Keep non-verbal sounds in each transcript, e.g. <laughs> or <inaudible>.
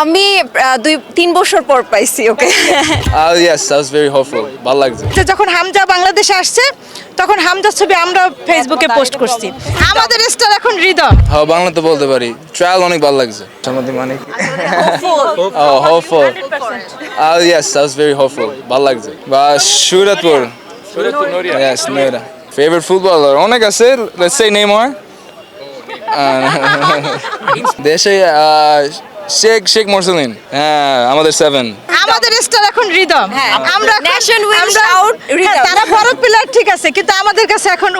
আমি দুই তিন বছর পর পাইছি ওকে <laughs> Uh, yes, I was very hopeful. ভালো লাগছে। যে যখন হামজা বাংলাদেশে আসছে তখন হামজার ছবি আমরা ফেসবুকে পোস্ট করছি। আমাদের স্টার এখন হৃদয়। হ্যাঁ বাংলাতে বলতে পারি। ট্রায়াল অনেক ভালো লাগছে। সমাধি মানে কি ও hopeful Uh, yes, I was very hopeful. ভালো লাগছে। বা Suratpur. Yes Nora favourite footballer অনেক আছে। লেটস সে নেইমার দেশে আহ, শেখ শেখ মোরসেলিন হ্যাঁ আমাদের সেভেন আমাদের এখন হৃদয় হ্যাঁ। আমরা হ্যাঁ, হৃদয়। তারা বড় প্লেয়ার ঠিক আছে কিন্তু আমাদের কাছে এখন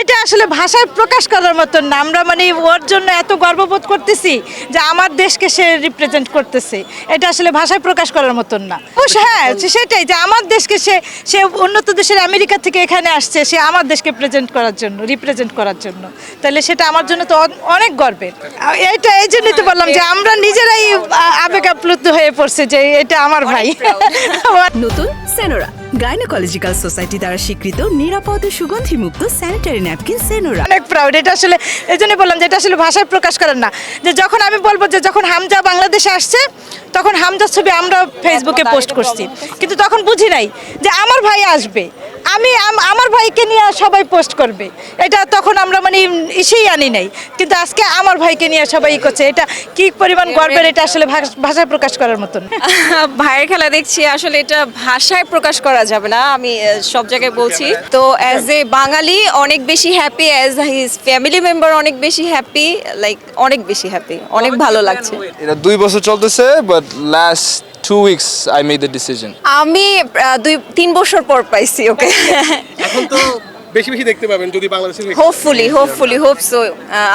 এটা আসলে ভাষায় প্রকাশ করার মতন না। আমরা মানে ওর জন্য এত গর্ববোধ করতেছি যে আমার দেশকে সে রিপ্রেজেন্ট করতেছে। এটা আসলে ভাষায় প্রকাশ করার মতন না। অবশ্য হ্যাঁ সেটাই যে আমার দেশকে সে সে উন্নত দেশের আমেরিকা থেকে এখানে আসছে সে আমার দেশকে প্রেজেন্ট করার জন্য রিপ্রেজেন্ট করার জন্য। তাহলে সেটা আমার জন্য তো অনেক গর্বের। এইটা এই জন্যই তো বললাম যে আমরা নিজেরাই আবেগ আপ্লুত হয়ে পড়ছে যে এটা আমার ভাই। <laughs> নতুন সেনোরা গাইনোকোলজিক্যাল সোসাইটি দ্বারা স্বীকৃত নিরাপদ ও সুগন্ধিমুক্ত স্যানিটারি ন্যাপকিন সেনোরা অনেক প্রাউড এটা আসলে এই জন্য বললাম যে এটা আসলে ভাষায় প্রকাশ করেন না। যে যখন আমি বলব যে যখন হামজা বাংলাদেশে আসছে তখন হামজার ছবি আমরা ফেসবুকে পোস্ট করছি। কিন্তু তখন বুঝি নাই যে আমার ভাই আসবে। আমি আমার ভাইকে নিয়ে সবাই পোস্ট করবে। এটা তখন আমরা মানে ইসেই আনি নাই। কিন্তু আজকে আমার ভাইকে নিয়ে সবাই ই করছে। এটা কি পরিমাণ গর্বের এটা আসলে ভাষ- ভাষায় প্রকাশ করার মতন। <laughs> ভাইয়ের খেলা দেখছি আসলে এটা ভাষায় প্রকাশ করা যাবে না। আমি সব জায়গায় বলছি। তো অ্যাজ এ বাঙালি অনেক বেশি happy as his family member অনেক বেশি হ্যাপি লাইক অনেক বেশি হ্যাপি অনেক ভালো লাগছে। এটা দুই বছর চলতেছে but last two weeks I made the decision আমি দুই তিন বছর পর পাইছি ওকে এখন তো বেশি বেশি দেখতে পাবেন যদি বাংলাদেশের হোপফুলি হোপফুলি হোপ সো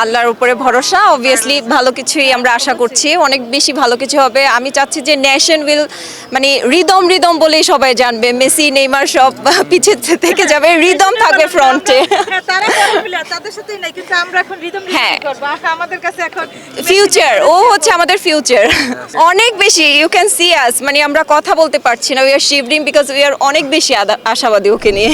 আল্লাহর উপরে ভরসা। অবভিয়াসলি ভালো কিছুই আমরা আশা করছি। অনেক বেশি ভালো কিছু হবে। আমি চাচ্ছি যে ন্যাশন উইল মানে রিদম রিদম বলেই সবাই জানবে। মেসি নেইমার সব <laughs> পিছে থেকে যাবে। রিদম থাকবে ফ্রন্টে হ্যাঁ, ফিউচার ও হচ্ছে আমাদের ফিউচার অনেক বেশি। ইউ ক্যান সি আস মানে আমরা কথা বলতে পারছি না। We are shivering because we are অনেক বেশি আশাবাদী ওকে নিয়ে।